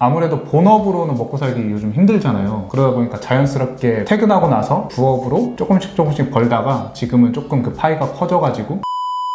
아무래도 본업으로는 먹고 살기 요즘 힘들잖아요. 그러다 보니까 자연스럽게 퇴근하고 나서 부업으로 조금씩 조금씩 벌다가 지금은 조금 그 파이가 커져가지고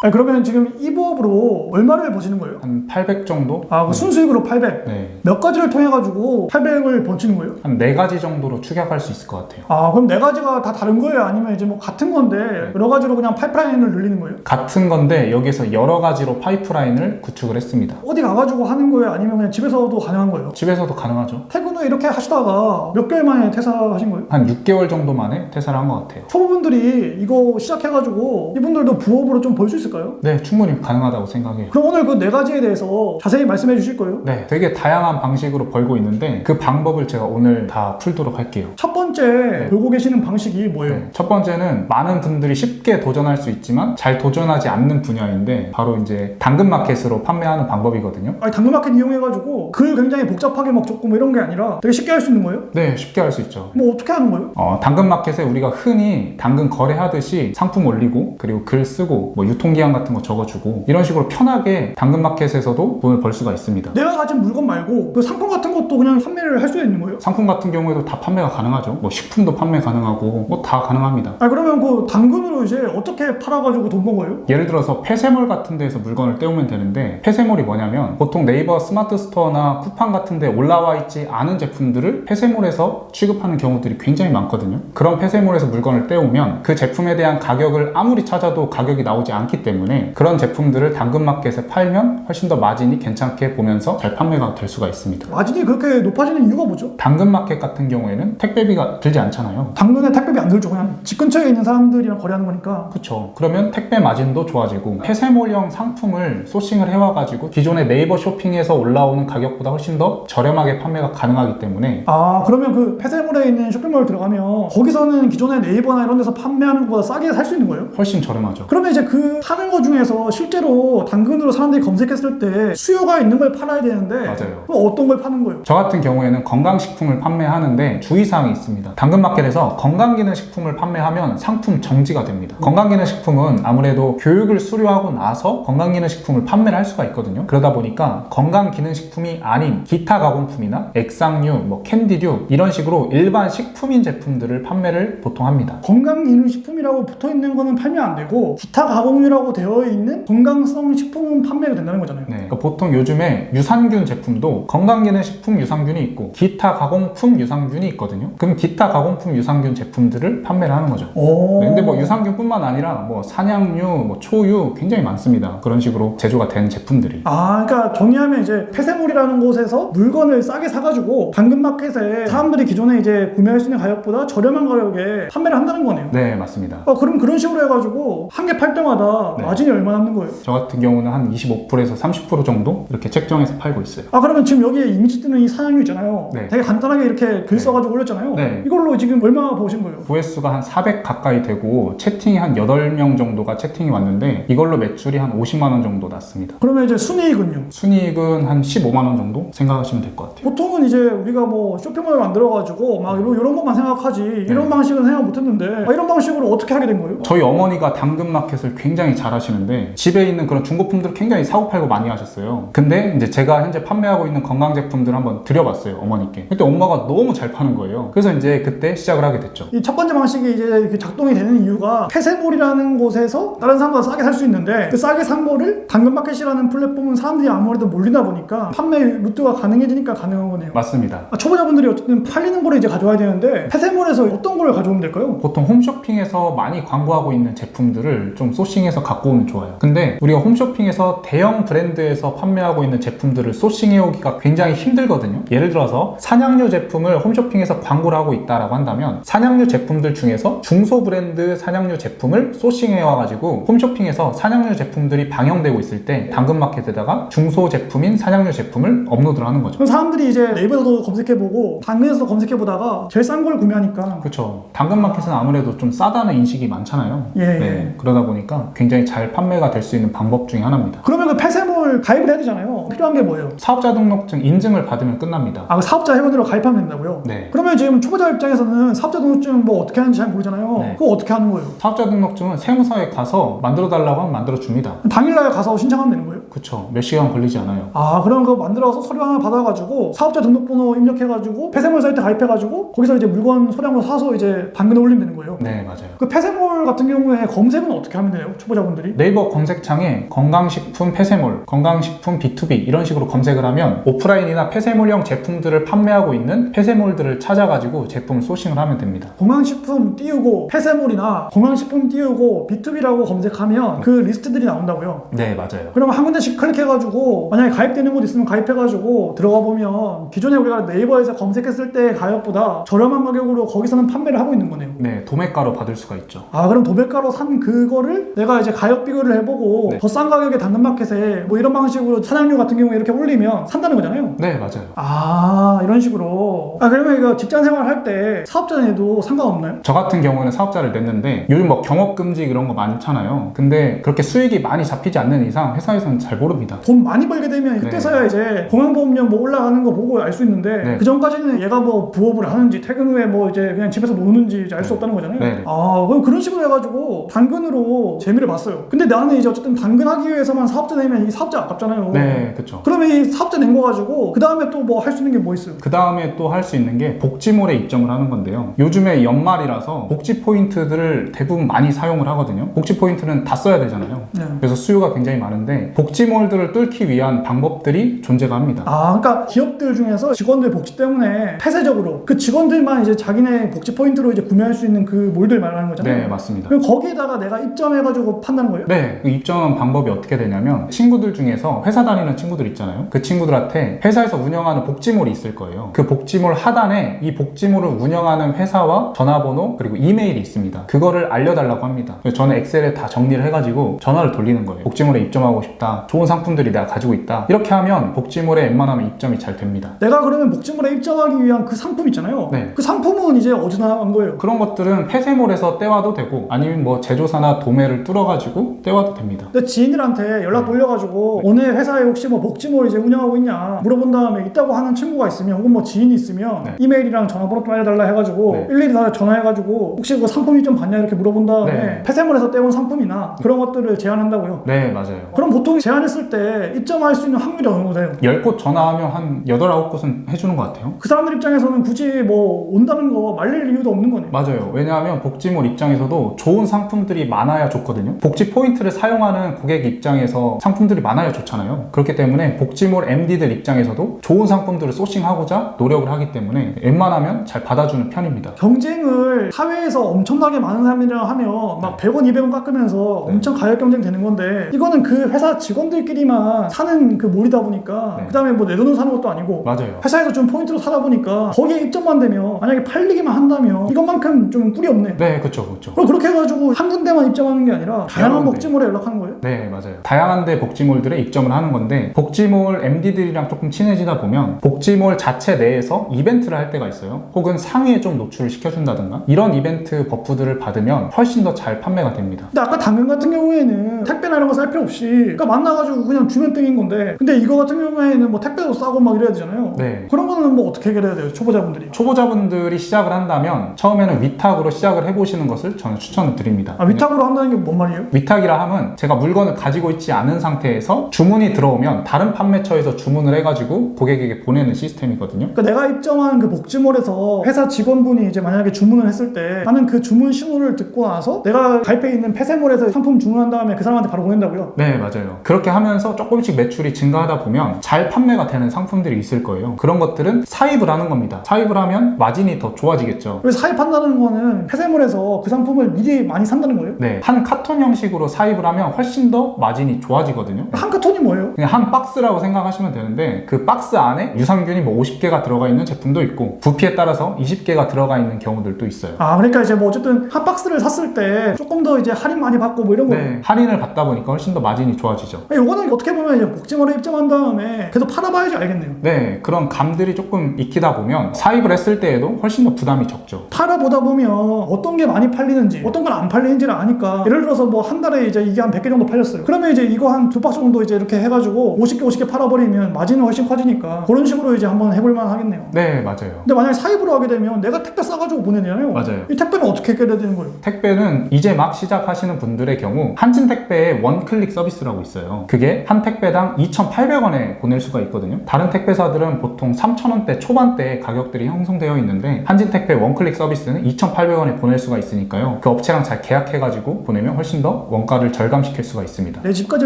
아니, 그러면 지금 이 부업으로 얼마를 버시는 거예요? 한 800 정도? 아, 그 순수익으로 800. 네. 몇 가지를 통해 가지고 800을 버시는 거예요? 한 네 가지 정도로 추격할 수 있을 것 같아요. 아, 그럼 네 가지가 다 다른 거예요? 아니면 이제 뭐 같은 건데 여러 가지로 그냥 파이프라인을 늘리는 거예요? 같은 건데 여기서 여러 가지로 파이프라인을 구축을 했습니다. 어디 가가지고 하는 거예요? 아니면 그냥 집에서도 가능한 거예요? 집에서도 가능하죠. 퇴근 후에 이렇게 하시다가 몇 개월 만에 퇴사하신 거예요? 한 6개월 정도 만에 퇴사를 한 것 같아요. 초보분들이 이거 시작해가지고 이분들도 부업으로 좀 벌 수 있을 까요? 네, 충분히 가능하다고 생각해요. 그럼 오늘 그 네 가지에 대해서 자세히 말씀해 주실 거예요? 네, 되게 다양한 방식으로 벌고 있는데 그 방법을 제가 오늘 다 풀도록 할게요. 첫 번째 벌고 계시는 방식이 뭐예요? 네, 첫 번째는 많은 분들이 쉽게 도전할 수 있지만 잘 도전하지 않는 분야인데 바로 이제 당근마켓으로 판매하는 방법이거든요. 아니 당근마켓 이용해가지고 글 굉장히 복잡하게 막 적고 뭐 이런 게 아니라 되게 쉽게 할 수 있는 거예요? 네, 쉽게 할 수 있죠. 뭐 어떻게 하는 거예요? 어, 당근마켓에 우리가 흔히 당근 거래하듯이 상품 올리고 그리고 글 쓰고 뭐 유통기한 같은 거 적어주고 이런 식으로 편하게 당근마켓에서도 돈을 벌 수가 있습니다. 내가 가진 물건 말고 그 상품 같은 것도 그냥 판매를 할 수 있는 거예요? 상품 같은 경우에도 다 판매가 가능하죠. 뭐 식품도 판매 가능하고 뭐 다 가능합니다. 아 그러면 그 당근으로 이제 어떻게 팔아가지고 돈 번 거예요? 예를 들어서 폐쇄몰 같은 데에서 물건을 떼우면 되는데 폐쇄몰이 뭐냐면 보통 네이버 스마트 스토어나 쿠팡 같은 데 올라와 있지 않은 제품들을 폐쇄몰에서 취급하는 경우들이 굉장히 많거든요. 그런 폐쇄몰에서 물건을 떼우면 그 제품에 대한 가격을 아무리 찾아도 가격이 나오지 않기 때문에 그런 제품들을 당근마켓에 팔면 훨씬 더 마진이 괜찮게 보면서 잘 판매가 될 수가 있습니다. 마진이 그렇게 높아지는 이유가 뭐죠? 당근마켓 같은 경우에는 택배비가 들지 않잖아요. 당근에 택배비 안 들죠 그냥 집 근처에 있는 사람들이랑 거래하는 거니까 그렇죠. 그러면 택배 마진도 좋아지고 폐쇄몰형 상품을 소싱을 해와가지고 기존의 네이버 쇼핑에서 올라오는 가격보다 훨씬 더 저렴하게 판매가 가능하기 때문에 아 그러면 그 폐쇄몰에 있는 쇼핑몰 들어가면 거기서는 기존의 네이버나 이런 데서 판매하는 것보다 싸게 살 수 있는 거예요? 훨씬 저렴하죠. 그러면 이제 그 파는 것 중에서 실제로 당근으로 사람들이 검색했을 때 수요가 있는 걸 팔아야 되는데 맞아요. 그럼 어떤 걸 파는 거예요? 저 같은 경우에는 건강식품을 판매하는데 주의사항이 있습니다. 당근마켓에서 건강기능식품을 판매하면 상품 정지가 됩니다. 건강기능식품은 아무래도 교육을 수료하고 나서 건강기능식품을 판매를 할 수가 있거든요. 그러다 보니까 건강기능식품이 아닌 기타 가공품이나 액상류, 뭐 캔디류 이런 식으로 일반 식품인 제품들을 판매를 보통 합니다. 건강기능식품이라고 붙어 있는 거는 팔면 안 되고 기타 가공류라고 되어 있는 건강성 식품은 판매가 된다는 거잖아요 네, 그러니까 보통 요즘에 유산균 제품도 건강기능식품 유산균이 있고 기타 가공품 유산균이 있거든요. 그럼 기타 가공품 유산균 제품들을 판매를 하는 거죠. 오. 네, 근데 뭐 유산균뿐만 아니라 뭐 사냥류, 뭐 초유 굉장히 많습니다. 그런 식으로 제조가 된 제품들이. 아, 그러니까 정리하면 이제 폐쇄몰이라는 곳에서 물건을 싸게 사가지고 당근마켓에 사람들이 기존에 이제 구매할 수 있는 가격보다 저렴한 가격에 판매를 한다는 거네요. 네, 맞습니다. 아, 그럼 그런 식으로 해가지고 한 개 팔 때마다 네. 마진이 얼마 남는 거예요? 저 같은 경우는 한 25%에서 30% 정도 이렇게 책정해서 팔고 있어요. 아, 그러면 지금 여기에 이미지 뜨는 이 사냥류 있잖아요. 네. 되게 간단하게 이렇게 글 네. 써가지고 올렸잖아요. 네. 이걸로 지금 얼마 버신 거예요? 조회수가 한 400 가까이 되고 채팅이 한 8명 정도가 채팅이 왔는데 이걸로 매출이 한 50만 원 정도 났습니다. 그러면 이제 순이익은요? 순이익은 한 15만 원 정도 생각하시면 될 것 같아요. 보통은 이제 우리가 뭐 쇼핑몰 만들어가지고 막 이런, 이런 것만 생각하지 이런 네. 방식은 생각 못했는데 아, 이런 방식으로 어떻게 하게 된 거예요? 저희 어머니가 당근마켓을 굉장히 잘 하시는데 집에 있는 그런 중고품들을 굉장히 사고 팔고 많이 하셨어요. 근데 이제 제가 현재 판매하고 있는 건강 제품들 한번 드려봤어요 어머니께. 그때 엄마가 너무 잘 파는 거예요. 그래서 이제 그때 시작을 하게 됐죠. 이 첫 번째 방식이 이제 작동이 되는 이유가 폐쇄몰이라는 곳에서 다른 사람보다 싸게 살 수 있는데 그 싸게 산 거를 당근마켓이라는 플랫폼은 사람들이 아무래도 몰리다 보니까 판매 루트가 가능해지니까 가능한 거네요. 맞습니다. 아, 초보자분들이 어쨌든 팔리는 거를 이제 가져와야 되는데 폐쇄몰에서 어떤 걸 가져오면 될까요? 보통 홈쇼핑에서 많이 광고하고 있는 제품들을 좀 소싱해서 갖고 오면 좋아요. 근데 우리가 홈쇼핑에서 대형 브랜드에서 판매하고 있는 제품들을 소싱해 오기가 굉장히 힘들거든요. 예를 들어서 사냥류 제품을 홈쇼핑에서 광고를 하고 있다라고 한다면 사냥류 제품들 중에서 중소 브랜드 사냥류 제품을 소싱해 와가지고 홈쇼핑에서 사냥류 제품들이 방영되고 있을 때 당근마켓에다가 중소 제품인 사냥류 제품을 업로드를 하는 거죠. 그럼 사람들이 이제 네이버에서도 검색해보고 당근에서 검색해보다가 제일 싼 걸 구매하니까 그렇죠. 당근마켓은 아무래도 좀 싸다는 인식이 많잖아요. 예, 네, 그러다 보니까 굉장히 굉장히 잘 판매가 될 수 있는 방법 중에 하나입니다. 그러면 그 폐쇄몰 가입을 해야 되잖아요. 필요한 게 뭐예요? 사업자 등록증 인증을 받으면 끝납니다. 아, 그 사업자 회원으로 가입하면 된다고요? 네. 그러면 지금 초보자 입장에서는 사업자 등록증 뭐 어떻게 하는지 잘 모르잖아요. 네. 그거 어떻게 하는 거예요? 사업자 등록증은 세무서에 가서 만들어 달라고 하면 만들어 줍니다. 당일날 가서 신청하면 되는 거예요? 그쵸. 몇 시간 걸리지 않아요. 아, 그럼 그거 만들어서 서류 하나 받아가지고 사업자 등록번호 입력해가지고 폐쇄몰 사이트 가입해가지고 거기서 이제 물건 소량으로 사서 이제 당근에 올리면 되는 거예요. 네, 맞아요. 그 폐쇄몰 같은 경우에 검색은 어떻게 하면 돼요? 초보자분 들이? 네이버 검색창에 건강식품 폐쇄몰, 건강식품 B2B 이런 식으로 검색을 하면 오프라인이나 폐쇄몰형 제품들을 판매하고 있는 폐쇄몰들을 찾아가지고 제품을 소싱을 하면 됩니다. 건강식품 띄우고 폐쇄몰이나 건강식품 띄우고 B2B라고 검색하면 그 리스트들이 나온다고요. 네, 맞아요. 그러면 한 군데씩 클릭해가지고 만약에 가입되는 곳 있으면 가입해가지고 들어가 보면 기존에 우리가 네이버에서 검색했을 때 가격보다 저렴한 가격으로 거기서는 판매를 하고 있는 거네요. 네, 도매가로 받을 수가 있죠. 아 그럼 도배가로 산 그거를 내가 이제 가격 비교를 해보고 네. 더 싼 가격에 당근마켓에 뭐 이런 방식으로 사장료 같은 경우에 이렇게 올리면 산다는 거잖아요. 네, 맞아요. 아 이런 식으로 아 그러면 이거 직장 생활 할 때 사업자 내도 상관없나요? 저 같은 경우는 사업자를 냈는데 요즘 뭐 경업금지 이런 거 많잖아요. 근데 그렇게 수익이 많이 잡히지 않는 이상 회사에서는 잘 모릅니다. 돈 많이 벌게 되면 그때서야 이제 공항보험료 뭐 올라가는 거 보고 알 수 있는데 네. 그 전까지는 얘가 뭐 부업을 하는지 퇴근 후에 뭐 이제 그냥 집에서 노는지 알 수 네. 없다는 거잖아요. 네. 아 그럼 그런 식으로 해가지고 당근으로 재미를 봤 어요. 근데 나는 이제 어쨌든 당근하기 위해서만 사업자 내면 이 사업자 아깝잖아요. 네, 그쵸. 그러면 이 사업자 낸 거 가지고 그 다음에 또 뭐 할 수 있는 게 뭐 있어요? 그 다음에 또 할 수 있는 게 복지몰에 입점을 하는 건데요. 요즘에 연말이라서 복지 포인트들을 대부분 많이 사용을 하거든요. 복지 포인트는 다 써야 되잖아요. 네. 그래서 수요가 굉장히 많은데 복지몰들을 뚫기 위한 방법들이 존재가 합니다. 아, 그러니까 기업들 중에서 직원들 복지 때문에 폐쇄적으로 그 직원들만 이제 자기네 복지 포인트로 이제 구매할 수 있는 그 몰들 말하는 거잖아요. 네, 맞습니다. 그럼 거기에다가 내가 입점해가지고 판 다는 거예요? 네, 그 입점 방법이 어떻게 되냐면 친구들 중에서 회사 다니는 친구들 있잖아요. 그 친구들한테 회사에서 운영하는 복지몰이 있을 거예요. 그 복지몰 하단에 이 복지몰을 운영하는 회사와 전화번호 그리고 이메일이 있습니다. 그거를 알려달라고 합니다. 그래서 저는 엑셀에 다 정리를 해가지고 전화를 돌리는 거예요. 복지몰에 입점하고 싶다. 좋은 상품들이 내가 가지고 있다. 이렇게 하면 복지몰에 웬만하면 입점이 잘 됩니다. 내가 그러면 복지몰에 입점하기 위한 그 상품 있잖아요. 네. 그 상품은 이제 어디서 나온 거예요? 그런 것들은 폐쇄몰에서 떼와도 되고 아니면 뭐 제조사나 도매를 뚫어가지고 떼와도 됩니다. 내 지인들한테 연락 돌려가지고 어느 회사에 혹시 뭐 복지몰 이제 운영하고 있냐 물어본 다음에 있다고 하는 친구가 있으면 혹은 뭐 지인이 있으면 네. 이메일이랑 전화번호 좀 알려달라 해가지고 네. 일일이 다 전화해가지고 혹시 그 상품이 좀 봤냐 이렇게 물어본 다음에 네. 폐쇄몰에서 떼온 상품이나 그런 것들을 제안한다고요. 네, 맞아요. 그럼 보통 제안했을 때 입점할 수 있는 확률이 어느 정도 돼요? 10곳 전화하면 한 8, 9곳은 해주는 것 같아요. 그 사람들 입장에서는 굳이 뭐 온다는 거 말릴 이유도 없는 거네. 맞아요. 왜냐하면 복지몰 입장에서도 좋은 상품들이 많아야 좋거든요. 복지 포인트를 사용하는 고객 입장에서 상품들이 많아야 좋잖아요. 그렇기 때문에 복지몰 MD들 입장에서도 좋은 상품들을 소싱하고자 노력을 하기 때문에 웬만하면 잘 받아주는 편입니다. 경쟁을 사회에서 엄청나게 많은 사람이랑 하면 막 100원, 200원 깎으면서 네. 엄청 가격 경쟁 되는 건데 이거는 그 회사 직원들끼리만 사는 그 몰이다 보니까 네. 그 다음에 뭐 내 돈으로 사는 것도 아니고 맞아요. 회사에서 좀 포인트로 사다 보니까 거기에 입점만 되면 만약에 팔리기만 한다면 이것만큼 좀 꿀이 없네. 네, 그렇죠, 그렇죠. 그럼 그렇게 해가지고 한 군데만 입점하는 게 아니라 다양한. 복지몰에 연락하는 거예요? 네, 맞아요. 다양한 데 복지몰들에 입점을 하는 건데 복지몰 MD들이랑 조금 친해지다 보면 복지몰 자체 내에서 이벤트를 할 때가 있어요. 혹은 상위에 좀 노출을 시켜준다든가 이런 이벤트 버프들을 받으면 훨씬 더 잘 판매가 됩니다. 근데 아까 당근 같은 경우에는 택배나 이런 거쌀 필요 없이 그러니까 만나가지고 그냥 주면 땡인 건데 근데 이거 같은 경우에는 뭐 택배도 싸고 막 이래야 되잖아요. 네. 그런 거는 뭐 어떻게 해결해야 돼요? 초보자분들이. 초보자분들이 시작을 한다면 처음에는 위탁으로 시작을 해보시는 것을 저는 추천을 드립니다. 아, 위탁으로 한다는 게 뭔 말이에요? 위탁이라 함은 제가 물건을 가지고 있지 않은 상태에서 주문이 들어오면 다른 판매처에서 주문을 해가지고 고객에게 보내는 시스템이거든요. 그러니까 내가 입점한 그 복지몰에서 회사 직원분이 이제 만약에 주문을 했을 때 나는 그 주문 신호를 듣고 나서 내가 가입해 있는 폐쇄몰에서 상품 주문한 다음에 그 사람한테 바로 보낸다고요? 네, 맞아요. 그렇게 하면서 조금씩 매출이 증가하다 보면 잘 판매가 되는 상품들이 있을 거예요. 그런 것들은 사입을 하는 겁니다. 사입을 하면 마진이 더 좋아지겠죠. 그래서 사입한다는 거는 폐쇄몰에서 그 상품을 미리 많이 산다는 거예요? 네, 한 카톤 형식 으로 사입을 하면 훨씬 더 마진이 좋아지거든요. 한 카톤이 뭐예요? 그냥 한 박스라고 생각하시면 되는데 그 박스 안에 유산균이 뭐 50개가 들어가 있는 제품도 있고 부피에 따라서 20개가 들어가 있는 경우들도 있어요. 아 그러니까 이제 뭐 어쨌든 한 박스를 샀을 때 조금 더 이제 할인 많이 받고 뭐 이런 거 네, 할인을 받다 보니까 훨씬 더 마진이 좋아지죠. 요거는 어떻게 보면 이제 복지몰에 입점한 다음에 계속 팔아봐야지 알겠네요. 네, 그런 감들이 조금 익히다 보면 사입을 했을 때에도 훨씬 더 부담이 적죠. 팔아보다 보면 어떤 게 많이 팔리는지 어떤 건 안 팔리는지를 아니까 예를 들어서 뭐한 달에 이제 이게 한 100개 정도 팔렸어요. 그러면 이제 이거 한 두 박스 정도 이제 이렇게 해가지고 50개 50개 팔아버리면 마진이 훨씬 커지니까 그런 식으로 이제 한번 해볼만 하겠네요. 네, 맞아요. 근데 만약에 사입으로 하게 되면 내가 택배 싸가지고 보내잖아요. 맞아요. 이 택배는 어떻게 해결해야 되는 거예요? 택배는 이제 막 시작하시는 분들의 경우 한진 택배의 원클릭 서비스라고 있어요. 그게 한 택배당 2,800원에 보낼 수가 있거든요. 다른 택배사들은 보통 3,000원대 초반대의 가격들이 형성되어 있는데 한진 택배 원클릭 서비스는 2,800원에 보낼 수가 있으니까요. 그 업체랑 잘 계약해가지고 보내면 훨씬 더 원가를 절감시킬 수가 있습니다. 내 집까지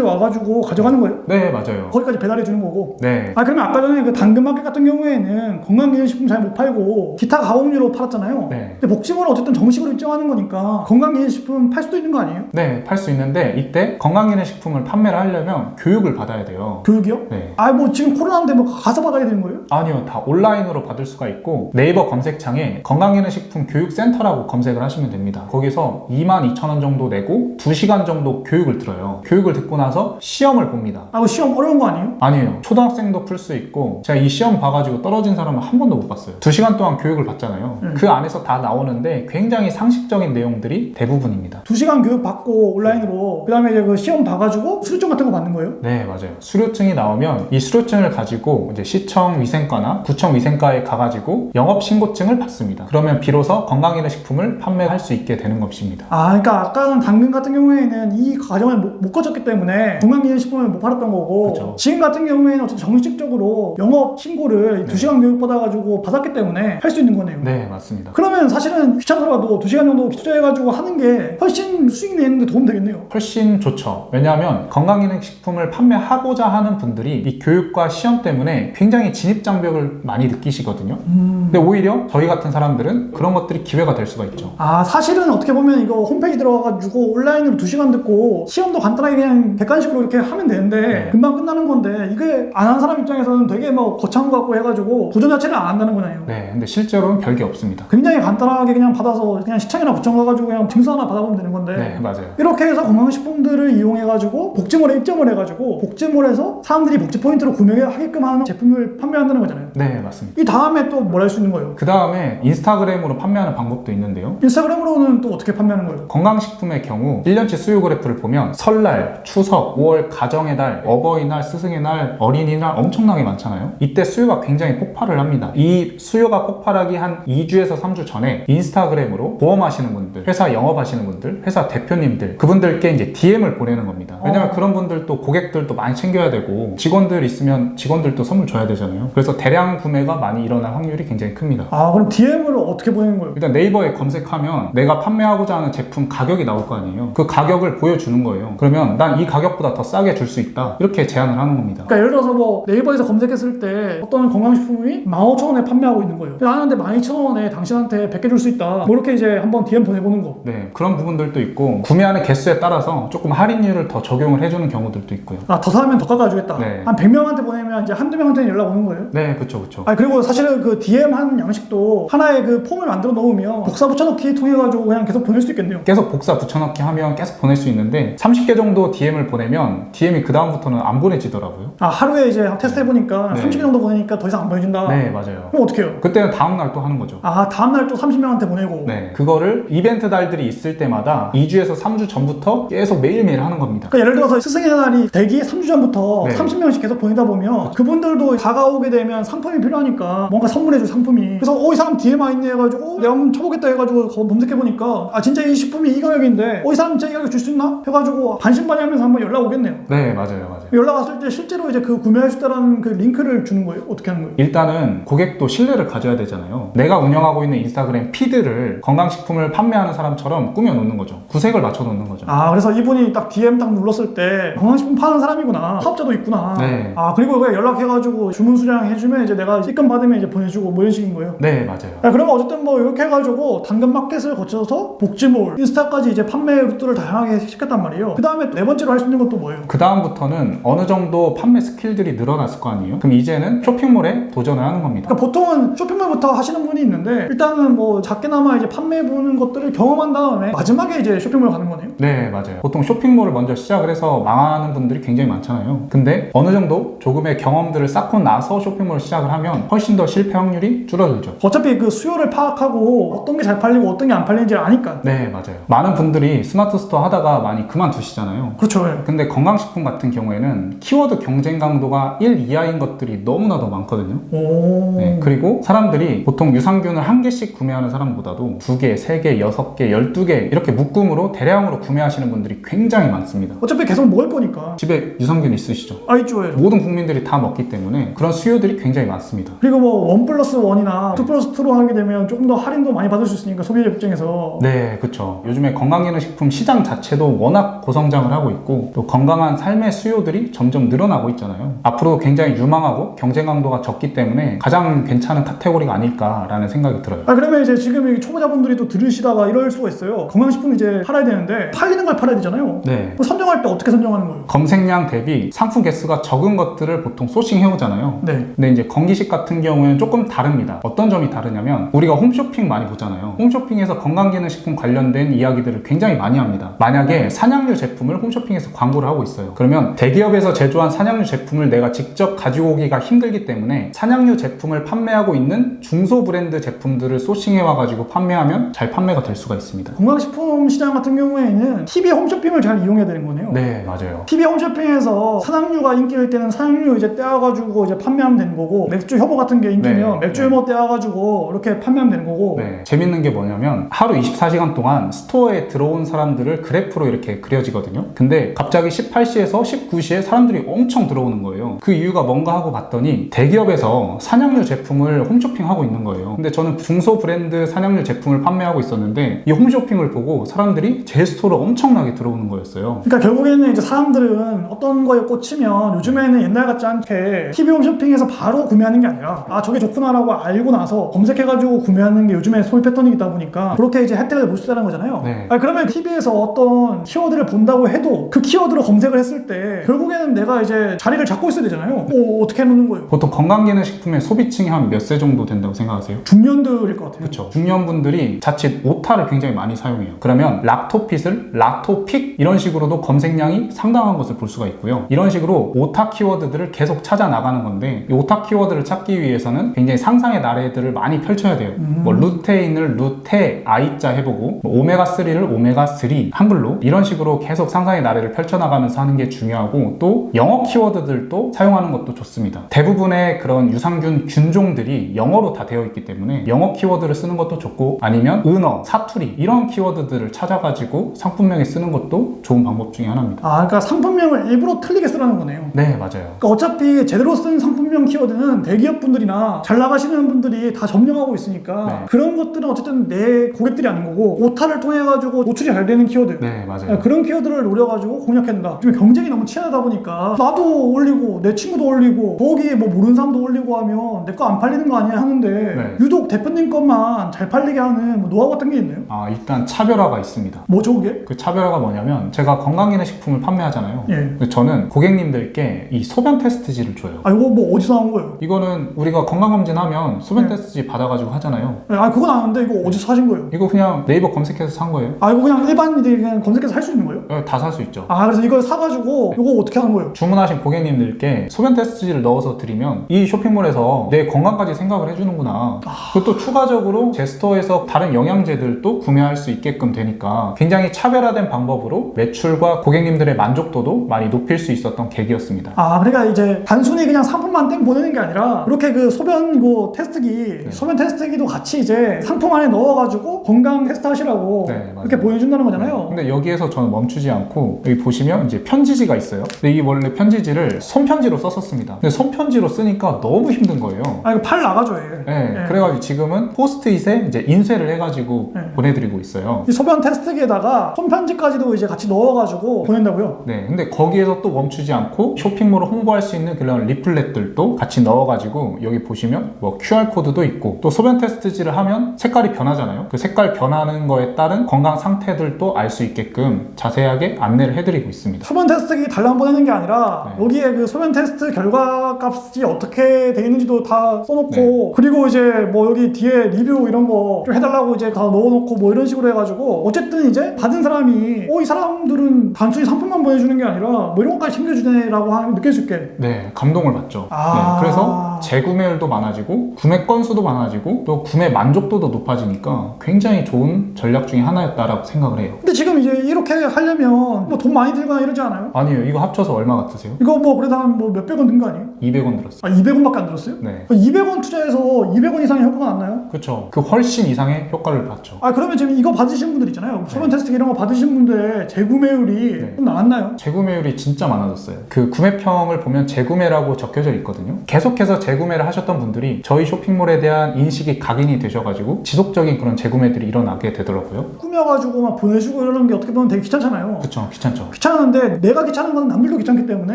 와가지고 가져가는 거예요? 네, 맞아요. 거기까지 배달해 주는 거고. 네. 아 그러면 아까 전에 그 당근마켓 같은 경우에는 건강기능식품 잘 못 팔고 기타 가공류로 팔았잖아요. 네. 근데 복지몰은 어쨌든 정식으로 입장하는 거니까 건강기능식품 팔 수도 있는 거 아니에요? 네, 팔 수 있는데 이때 건강기능식품을 판매를 하려면 교육을 받아야 돼요. 교육이요? 네. 아 뭐 지금 코로나인데 뭐 가서 받아야 되는 거예요? 아니요, 다 온라인으로 받을 수가 있고 네이버 검색창에 건강기능식품 교육센터라고 검색을 하시면 됩니다. 거기서 22,000원 정도 내고 2 시간 정도 교육을 들어요. 교육을 듣고 나서 시험을 봅니다. 아, 그 시험 어려운 거 아니에요? 아니에요. 초등학생도 풀 수 있고 제가 이 시험 봐가지고 떨어진 사람은 한 번도 못 봤어요. 2시간 동안 교육을 받잖아요. 음. 그 안에서 다 나오는데 굉장히 상식적인 내용들이 대부분입니다. 두 시간 교육 받고 온라인으로 그다음에 이제 그 시험 봐가지고 수료증 같은 거 받는 거예요? 네, 맞아요. 수료증이 나오면 이 수료증을 가지고 이제 시청 위생과나 구청 위생과에 가가지고 영업 신고증을 받습니다. 그러면 비로소 건강기능식품을 판매할 수 있게 되는 것입니다. 아, 그러니까 아까는 당근 같은 경우 에는 이 과정을 못, 못 거쳤기 때문에 건강기능식품을 못 팔았던 거고 그쵸. 지금 같은 경우에는 어쨌든 정식적으로 영업 신고를 두 시간 교육 받아가지고 받았기 때문에 할 수 있는 거네요. 네, 맞습니다. 그러면 사실은 귀찮더라도 두 시간 정도 투자해가지고 하는 게 훨씬 수익 내는데 도움 되겠네요. 훨씬 좋죠. 왜냐하면 건강기능식품을 판매하고자 하는 분들이 이 교육과 시험 때문에 굉장히 진입장벽을 많이 느끼시거든요. 근데 오히려 저희 같은 사람들은 그런 것들이 기회가 될 수가 있죠. 아 사실은 어떻게 보면 이거 홈페이지 들어가가지고 온라인으로 두 시간 듣고 시험도 간단하게 그냥 객관식으로 이렇게 하면 되는데 네. 금방 끝나는 건데 이게 안 한 사람 입장에서는 되게 뭐 거창한 것 같고 해가지고 도전 자체를 안 한다는 거네요. 네, 근데 실제로는 별게 없습니다. 굉장히 간단하게 그냥 받아서 그냥 시청이나 구청 가가지고 그냥 증서 하나 받아보면 되는 건데 네, 맞아요. 이렇게 해서 건강식품들을 이용해가지고 복지몰에 입점을 해가지고 복지몰에서 사람들이 복지 포인트로 구매하게끔 하는 제품을 판매한다는 거잖아요. 네, 맞습니다. 이 다음에 또 뭘 할 수 있는 거예요? 그 다음에 인스타그램으로 판매하는 방법도 있는데요. 인스타그램으로는 또 어떻게 판매하는 거예요? 건강식품의 경우 1년 치 수요 그래프를 보면 설날, 추석, 5월 가정의 달, 어버이날, 스승의 날, 어린이날 엄청나게 많잖아요. 이때 수요가 굉장히 폭발을 합니다. 이 수요가 폭발하기 한 2주에서 3주 전에 인스타그램으로 보험하시는 분들, 회사 영업하시는 분들, 회사 대표님들 그분들께 이제 DM을 보내는 겁니다. 왜냐면 어. 그런 분들도 고객들도 많이 챙겨야 되고 직원들 있으면 직원들도 선물 줘야 되잖아요. 그래서 대량 구매가 많이 일어날 확률이 굉장히 큽니다. 아 그럼 DM을 어떻게 보내는 거예요? 일단 네이버에 검색하면 내가 판매하고자 하는 제품 가격이 나올 거 아니에요. 그 가 격을 보여주는 거예요. 그러면 난 이 가격보다 더 싸게 줄 수 있다. 이렇게 제안을 하는 겁니다. 그러니까 예를 들어서 뭐 네이버에서 검색했을 때 어떤 건강식품이 15,000원에 판매하고 있는 거예요. 나는 근데 12,000원에 당신한테 100개 줄 수 있다. 뭐 이렇게 이제 한번 DM 보내보는 거. 네, 그런 부분들도 있고 구매하는 개수에 따라서 조금 할인율을 더 적용을 해주는 경우들도 있고요. 아, 더 사면 더 깎아주겠다. 네. 한 100명한테 보내면 이제 한두 명한테는 연락 오는 거예요? 네, 그쵸, 그쵸. 아, 그리고 사실은 그 DM 하는 양식도 하나의 그 폼을 만들어 놓으면 복사 붙여넣기 통해가지고 그냥 계속 보낼 수 있겠네요. 계속 복사 붙여넣기 하면 계속 보낼 수 있는데 30개 정도 DM을 보내면 DM이 그 다음부터는 안 보내지더라고요. 아, 하루에 이제 테스트 해보니까 네. 30개 정도 보내니까 더 이상 안 보내준다. 네, 맞아요. 그럼 어떻게 해요? 그때는 다음날 또 하는 거죠. 아, 다음날 또 30명한테 보내고. 네, 그거를 이벤트 달들이 있을 때마다 2주에서 3주 전부터 계속 매일매일 하는 겁니다. 그러니까 예를 들어서 스승의 날이 대기 3주 전부터 네. 30명씩 계속 보내다 보면 그분들도 다가오게 되면 상품이 필요하니까 뭔가 선물해줄 상품이 그래서 어 이 사람 DM 와 있네 해가지고 어, 내가 한번 쳐보겠다 해가지고 거- 검색해보니까 아 진짜 이 식품이 이 가격인데 어 이 사람 진짜 이 가격 줄수 있나? 해가지고 반신반의하면서 한번 연락 오겠네요 네, 맞아요, 맞아요. 연락 왔을 때 실제로 이제 그 구매할 수 있다는 그 링크를 주는 거예요? 어떻게 하는 거예요? 일단은 고객도 신뢰를 가져야 되잖아요. 내가 운영하고 있는 인스타그램 피드를 건강식품을 판매하는 사람처럼 꾸며놓는 거죠. 구색을 맞춰놓는 거죠. 아 그래서 이분이 딱 DM 딱 눌렀을 때 건강식품 파는 사람이구나 사업자도 있구나 네. 아 그리고 그냥 연락해가지고 주문 수량 해주면 이제 내가 입금 받으면 이제 보내주고 뭐 이런 식인 거예요 네, 맞아요. 야, 그러면 어쨌든 뭐 이렇게 해가지고 당근마켓을 거쳐서 복지몰, 인스타까지 이제 판매 루트를 다양하게 시켰단 말이에요. 그 다음에 네 번째로 할 수 있는 것도 뭐예요? 그 다음부터는 어느 정도 판매 스킬들이 늘어났을 거 아니에요? 그럼 이제는 쇼핑몰에 도전을 하는 겁니다. 그러니까 보통은 쇼핑몰부터 하시는 분이 있는데 일단은 뭐 작게나마 이제 판매해 보는 것들을 경험한 다음에 마지막에 이제 쇼핑몰 가는 거네요. 네, 맞아요. 보통 쇼핑몰을 먼저 시작을 해서 망하는 분들이 굉장히 많잖아요. 근데 어느 정도 조금의 경험들을 쌓고 나서 쇼핑몰을 시작을 하면 훨씬 더 실패 확률이 줄어들죠. 어차피 그 수요를 파악하고 어떤 게 잘 팔리고 어떤 게 안 팔리는지 아니까. 네, 맞아요. 많은 분들이 스마트 스토어 하다가 많이 그만두시잖아요. 그렇죠. 예. 근데 건강식품 같은 경우에는 키워드 경쟁 강도가 1 이하인 것들이 너무나도 많거든요. 오. 네, 그리고 사람들이 보통 유산균을 한 개씩 구매하는 사람보다도 두 개, 세 개, 여섯 개, 열두 개 이렇게 묶음으로 대량으로 구매하시는 분들이 굉장히 많습니다. 어차피 계속 먹을 거니까. 집에 유산균 있으시죠? 아 있죠. 예. 모든 국민들이 다 먹기 때문에 그런 수요들이 굉장히 많습니다. 그리고 뭐 원 플러스 원이나 투 플러스 투로 하게 되면 조금 더 할인도 많이 받을 수 있으니까 소비자 입장에서 네, 그렇죠. 요즘에 건강기능식품 시장 자체도 워낙 고성장을 하고 있고 또 건강한 삶의 수요들이 점점 늘어나고 있잖아요. 앞으로 굉장히 유망하고 경쟁 강도가 적기 때문에 가장 괜찮은 카테고리가 아닐까라는 생각이 들어요. 아 그러면 이제 지금 이 초보자분들이 또 들으시다가 이럴 수가 있어요. 건강식품 이제 팔아야 되는데 팔리는 걸 팔아야 되잖아요. 네. 선정할 때 어떻게 선정하는 거예요? 검색량 대비 상품 개수가 적은 것들을 보통 소싱 해 오잖아요. 네. 근데 이제 건기식 같은 경우에는 조금 다릅니다. 어떤 점이 다르냐면 우리가 홈쇼핑 많이 보잖아요. 홈쇼핑에서 건강기능식품 관련된 이야기들을 굉장히 많이 합니다. 만약에 산양류 제품을 홈쇼핑에서 광고를 하고 있어요. 그러면 대기업 에서 제조한 산양류 제품을 내가 직접 가지고 오기가 힘들기 때문에 산양류 제품을 판매하고 있는 중소 브랜드 제품들을 소싱해 와가지고 판매하면 잘 판매가 될 수가 있습니다. 건강식품 시장 같은 경우에는 TV 홈쇼핑을 잘 이용해야 되는 거네요. 네, 맞아요. TV 홈쇼핑에서 산악류가 인기일 때는 산악류 이제 떼어가지고 이제 판매하면 되는 거고 맥주 혐오 같은 게 인기면 네, 맥주 네. 혐오 떼어가지고 이렇게 판매하면 되는 거고 네, 재밌는 게 뭐냐면 하루 24시간 동안 스토어에 들어온 사람들을 그래프로 이렇게 그려지거든요. 근데 갑자기 18시에서 19시에 사람들이 엄청 들어오는 거예요. 그 이유가 뭔가 하고 봤더니 대기업에서 산양류 제품을 홈쇼핑하고 있는 거예요. 근데 저는 중소 브랜드 산양류 제품을 판매하고 있었는데 이 홈쇼핑을 보고 사람들이 제 스토어로 엄청나게 들어오는 거였어요. 그러니까 결국에는 이제 사람들은 어떤 거에 꽂히면 요즘에는 옛날 같지 않게 TV 홈쇼핑에서 바로 구매하는 게 아니라 아 저게 좋구나라고 알고 나서 검색해가지고 구매하는 게 요즘에 소비 패턴이다 보니까 그렇게 이제 혜택을 볼 수 있다는 거잖아요. 네. 아, 그러면 TV에서 어떤 키워드를 본다고 해도 그 키워드로 검색을 했을 때 결국 에는 내가 이제 자리를 잡고 있어야 되잖아요. 어, 어떻게 해놓는 거예요? 보통 건강기능식품의 소비층이 한 몇 세 정도 된다고 생각하세요? 중년들일 것 같아요. 그렇죠. 중년분들이 자칫 오타를 굉장히 많이 사용해요. 그러면 락토핏을 락토픽 이런 식으로도 검색량이 상당한 것을 볼 수가 있고요. 이런 식으로 오타 키워드들을 계속 찾아 나가는 건데 이 오타 키워드를 찾기 위해서는 굉장히 상상의 나래들을 많이 펼쳐야 돼요. 뭐 루테인을 루테 I자 해보고 뭐 오메가 3를 오메가 3 한글로 이런 식으로 계속 상상의 나래를 펼쳐나가면서 하는 게 중요하고 또 영어 키워드들도 사용하는 것도 좋습니다. 대부분의 그런 유산균 균종들이 영어로 다 되어 있기 때문에 영어 키워드를 쓰는 것도 좋고 아니면 은어, 사투리 이런 키워드들을 찾아가지고 상품명에 쓰는 것도 좋은 방법 중에 하나입니다. 아, 그러니까 상품명을 일부러 틀리게 쓰라는 거네요. 네, 맞아요. 그러니까 어차피 제대로 쓴 상품명 키워드는 대기업 분들이나 잘 나가시는 분들이 다 점령하고 있으니까 네. 그런 것들은 어쨌든 내 고객들이 아닌 거고 오타를 통해 가지고 노출이 잘 되는 키워드 네, 맞아요. 그런 키워드를 노려가지고 공략해야 된다. 지금 경쟁이 너무 치열하다 보니까 나도 올리고 내 친구도 올리고 거기에 뭐 모르는 사람도 올리고 하면 내 거 안 팔리는 거 아니야 하는데 네. 유독 대표님 것만 잘 팔리게 하는 뭐 노하우 같은 게 있나요? 아, 일단 차별화가 있습니다. 뭐죠 그게? 그 차별화가 뭐냐면 제가 건강기능식품을 판매하잖아요. 예. 근데 저는 고객님들께 이 소변 테스트지를 줘요. 아 이거 뭐 어디서 나온 거예요? 이거는 우리가 건강검진하면 소변 네. 테스트지 받아가지고 하잖아요. 네, 아 그건 아는데 이거 어디서 사신 거예요? 이거 그냥 네이버 검색해서 산 거예요. 아 이거 그냥 일반인들이 그냥 검색해서 살 수 있는 거예요? 다 살 수 있죠. 아 그래서 이걸 사가지고 이거 어떻게 하는 거예요? 주문하신 고객님들께 소변 테스트지를 넣어서 드리면 이 쇼핑몰에서 내 건강까지 생각을 해주는구나. 그것도 추가적으로 제 스토어에서 다른 영양제들도 구매할 수 있게끔 되니까 굉장히 차별화된 방법으로 매출과 고객님들의 만족도도 많이 높일 수 있었던 계기였습니다. 아 그러니까 이제 단순히 그냥 상품만 땡 보내는 게 아니라 이렇게 그 소변 이거 테스트기 소변 테스트기도 같이 이제 상품 안에 넣어가지고 건강 테스트 하시라고 네. 이렇게 보여준다는 거잖아요. 근데 여기에서 저는 멈추지 않고 여기 보시면 이제 편지지가 있어요. 근데 이 원래 편지지를 손편지로 썼었습니다. 근데 손편지로 쓰니까 너무 힘든 거예요. 아 이거 팔 나가죠 얘. 네, 네. 그래가지고 지금은 포스트잇에 이제 인쇄를 해가지고 네. 보내드리고 있어요. 이 소변 테스트기에다가 손편지까지도 이제 같이 넣어가지고 보낸다고요. 네, 근데 거기에서 또 멈추지 않고 쇼핑몰을 홍보할 수 있는 그런 리플렛들도 같이 넣어가지고 여기 보시면 뭐 QR 코드도 있고 또 소변 테스트지를 하면 색깔이 변하잖아요. 그 색깔 변하는 거에 따른 건강 상태들도 알 수 있게끔 자세하게 안내를 해드리고 있습니다. 소변 테스트기 달랑 써내는 게 아니라 네. 여기에 그 소변 테스트 결과 값이 어떻게 돼 있는지도 다 써놓고 네. 그리고 이제 뭐 여기 뒤에 리뷰 이런 거 좀 해달라고 이제 다 넣어놓고 뭐 이런 식으로 해가지고 어쨌든 이제 받은 사람이 어 이 사람들은 단순히 상품만 보내주는 게 아니라 뭐 이런 것까지 챙겨주네라고 하- 느낄 수 있게 네, 감동을 받죠. 아. 네, 그래서 재구매율도 많아지고 구매 건수도 많아지고 또 구매 만족도도 높아지니까 굉장히 좋은 전략 중에 하나였다라고 생각을 해요. 근데 지금 이제 이렇게 하려면 뭐 돈 많이 들거나 이러지 않아요? 아니요, 이거 합쳐서 얼마 같으세요? 이거 뭐 그래도 한 뭐 몇백 원 든 거 아니에요? 200원 들었어요. 아 200원밖에 안 들었어요? 네, 200원 투자해서 200원 이상의 효과가 안 나요? 그렇죠. 그 훨씬 이상의 효과를 봤죠. 아 그러면 지금 이거 받으신 분들 있잖아요. 소변 테스트 이런 거 받으신 분들의 재구매율이 네. 좀 나왔나요? 재구매율이 진짜 많아졌어요. 그 구매평을 보면 재구매라고 적혀져 있거든요. 계속해서 재구매를 하셨던 분들이 저희 쇼핑몰에 대한 인식이 각인이 되셔가지고 지속적인 그런 재구매들이 일어나게 되더라고요. 꾸며가지고 막 보내주고 이러는 게 어떻게 보면 되게 귀찮잖아요. 그쵸, 귀찮죠. 귀찮은데 내가 귀찮은 건 남들도 귀찮기 때문에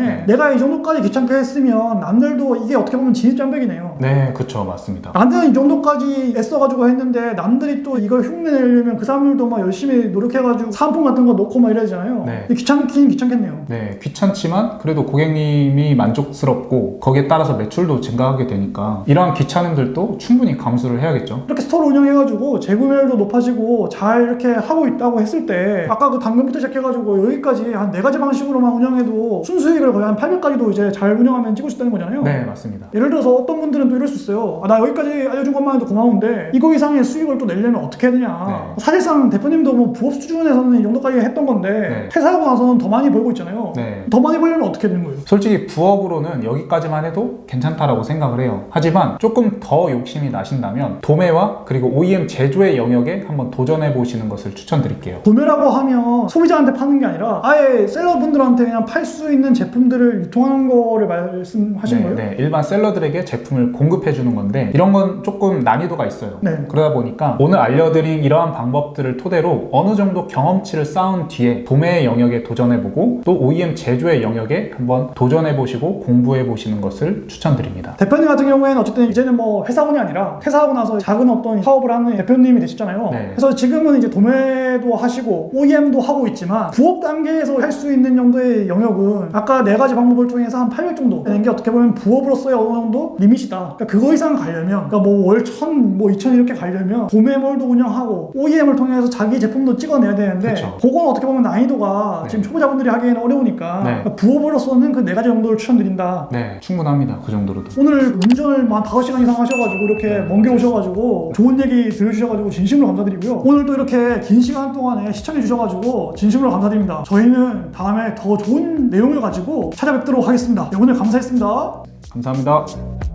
네. 내가 이 정도까지 귀찮게 했으면 남들도 이게 어떻게 보면 진입 장벽이네요. 네, 그쵸, 맞습니다. 나는 이 정도까지 애써가지고 했는데 남들이 또 이걸 흉내내려면 그 사람들도 막 열심히 노력해가지고 사은품 같은 거 넣고 막 이래야 되잖아요. 네. 귀찮긴 귀찮겠네요. 네, 귀찮지만 그래도 고객님이 만족스럽고 거기에 따라서 매출도 증가 하게 되니까 이러한 귀찮음들도 충분히 감수를 해야겠죠. 이렇게 스토어 운영해가지고 재구매율도 높아지고 잘 이렇게 하고 있다고 했을 때 아까 그 당근부터 시작해가지고 여기까지 한 네 가지 방식으로만 운영해도 순수익을 거의 한 800까지도 이제 잘 운영하면 찍을 수 있다는 거잖아요. 네, 맞습니다. 예를 들어서 어떤 분들은 또 이럴 수 있어요. 아, 나 여기까지 알려준 것만 해도 고마운데 이거 이상의 수익을 또 내려면 어떻게 해야 되냐. 네. 사실상 대표님도 뭐 부업 수준에서는 이 정도까지 했던 건데 네. 퇴사하고 나서는 더 많이 벌고 있잖아요. 네. 더 많이 벌려면 어떻게 되는 거예요? 솔직히 부업으로는 여기까지만 해도 괜찮다라고 생각 을 해요. 하지만 조금 더 욕심이 나신다면 도매와 그리고 OEM 제조의 영역에 한번 도전해 보시는 것을 추천드릴게요. 구매라고 하면 소비자한테 파는 게 아니라 아예 셀러분들한테 그냥 팔 수 있는 제품들을 유통하는 거를 말씀하신 네, 거예요? 네, 일반 셀러들에게 제품을 공급해 주는 건데 이런 건 조금 난이도가 있어요. 네. 그러다 보니까 오늘 알려드린 이러한 방법들을 토대로 어느 정도 경험치를 쌓은 뒤에 도매의 영역에 도전해보고 또 OEM 제조의 영역에 한번 도전해보시고 공부해보시는 것을 추천드립니다. 대표님 같은 경우에는 어쨌든 이제는 뭐 회사원이 아니라 퇴사하고 나서 작은 어떤 사업을 하는 대표님이 되셨잖아요. 네. 그래서 지금은 이제 도매도 하시고 OEM도 하고 있지만 부업 단계에서 할 수 있는 정도의 영역은 아까 네 가지 방법을 통해서 한 800 정도 되는 게 어떻게 보면 부업으로서의 어느 정도 리밋이다. 그러니까 그거 이상 가려면 그러니까 뭐 월 1000, 뭐 2000 이렇게 가려면 도매몰도 운영하고 OEM을 통해서 자기 제품도 찍어내야 되는데 그쵸. 그건 어떻게 보면 난이도가 네. 지금 초보자분들이 하기에는 어려우니까 네. 그러니까 부업으로서는 그 네 가지 정도를 추천드린다. 네, 충분합니다. 그 정도로도. 오늘 운전을 한 5시간 이상 하셔가지고 이렇게 먼 길 오셔가지고 좋은 얘기 들려주셔가지고 진심으로 감사드리고요. 오늘 또 이렇게 긴 시간 동안에 시청해주셔가지고 진심으로 감사드립니다. 저희는 다음에 더 좋은 내용을 가지고 찾아뵙도록 하겠습니다. 네, 오늘 감사했습니다. 감사합니다.